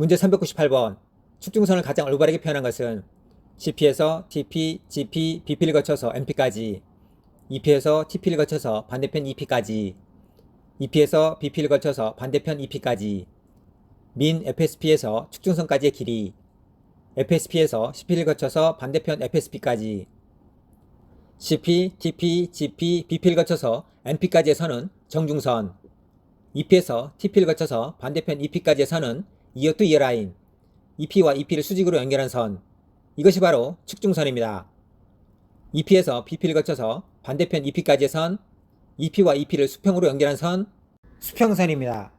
문제 398번. 축중선을 가장 올바르게 표현한 것은 CP에서 TP, GP, BP를 거쳐서 MP까지, EP에서 TP를 거쳐서 반대편 EP까지, EP에서 BP를 거쳐서 반대편 EP까지, 민 FSP에서 축중선까지의 길이, FSP에서 CP를 거쳐서 반대편 FSP까지, CP, TP, GP, BP를 거쳐서 선은 정중선, EP에서 TP를 거쳐서 반대편 EP까지의 선은 이어 투 이어 라인, EP와 EP를 수직으로 연결한 선, 이것이 바로 축중선입니다. EP에서 BP를 거쳐서 반대편 EP까지의 선, EP와 EP를 수평으로 연결한 선, 수평선입니다.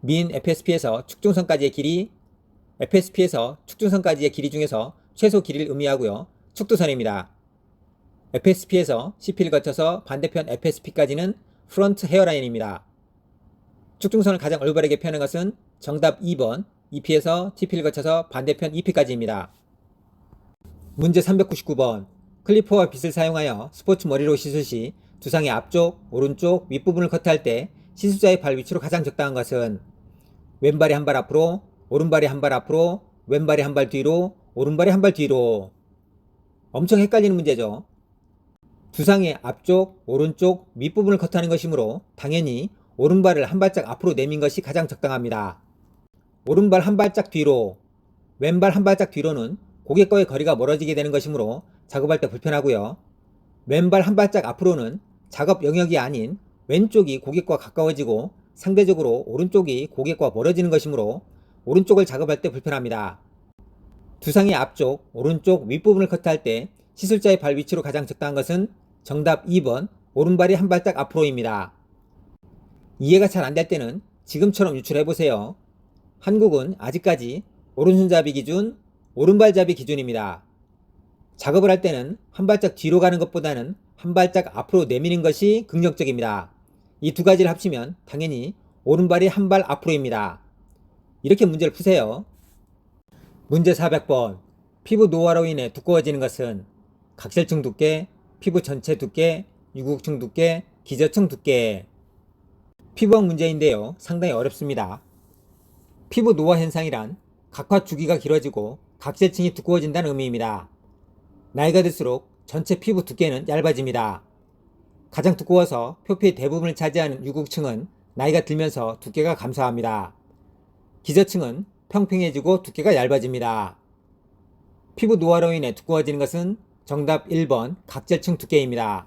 민 FSP에서 축중선까지의 길이, FSP에서 축중선까지의 길이 중에서 최소 길이를 의미하고요. 축두선입니다. FSP에서 CP를 거쳐서 반대편 FSP까지는 프론트 헤어라인입니다. 축중선을 가장 올바르게 표현한 것은 정답 2번 EP에서 TP를 거쳐서 반대편 EP까지입니다. 문제 399번 클리퍼와 빗을 사용하여 스포츠 머리로 씻을 시 두상의 앞쪽, 오른쪽, 윗부분을 커트할 때 시술자의 발 위치로 가장 적당한 것은 왼발이 한 발 앞으로, 오른발이 한 발 앞으로, 왼발이 한 발 뒤로, 오른발이 한 발 뒤로. 엄청 헷갈리는 문제죠. 두상의 앞쪽, 오른쪽, 윗부분을 커트하는 것이므로 당연히 오른발을 한 발짝 앞으로 내민 것이 가장 적당합니다. 오른발 한 발짝 뒤로, 왼발 한 발짝 뒤로는 고객과의 거리가 멀어지게 되는 것이므로 작업할 때 불편하고요. 왼발 한 발짝 앞으로는 작업 영역이 아닌 왼쪽이 고객과 가까워지고 상대적으로 오른쪽이 고객과 멀어지는 것이므로 오른쪽을 작업할 때 불편합니다. 두상의 앞쪽, 오른쪽 윗부분을 커트할 때 시술자의 발 위치로 가장 적당한 것은 정답 2번 오른발이 한 발짝 앞으로입니다. 이해가 잘 안 될 때는 지금처럼 유출해 보세요. 한국은 아직까지 오른손잡이 기준, 오른발잡이 기준입니다. 작업을 할 때는 한 발짝 뒤로 가는 것보다는 한 발짝 앞으로 내미는 것이 긍정적입니다. 이 두 가지를 합치면 당연히 오른발이 한 발 앞으로입니다. 이렇게 문제를 푸세요. 문제 400번. 피부 노화로 인해 두꺼워지는 것은 각질층 두께, 피부 전체 두께, 유구층 두께, 기저층 두께. 피부학 문제인데요. 상당히 어렵습니다. 피부 노화 현상이란 각화 주기가 길어지고 각질층이 두꺼워진다는 의미입니다. 나이가 들수록 전체 피부 두께는 얇아집니다. 가장 두꺼워서 표피의 대부분을 차지하는 유구층은 나이가 들면서 두께가 감소합니다. 기저층은 평평해지고 두께가 얇아집니다. 피부 노화로 인해 두꺼워지는 것은 정답 1번 각질층 두께입니다.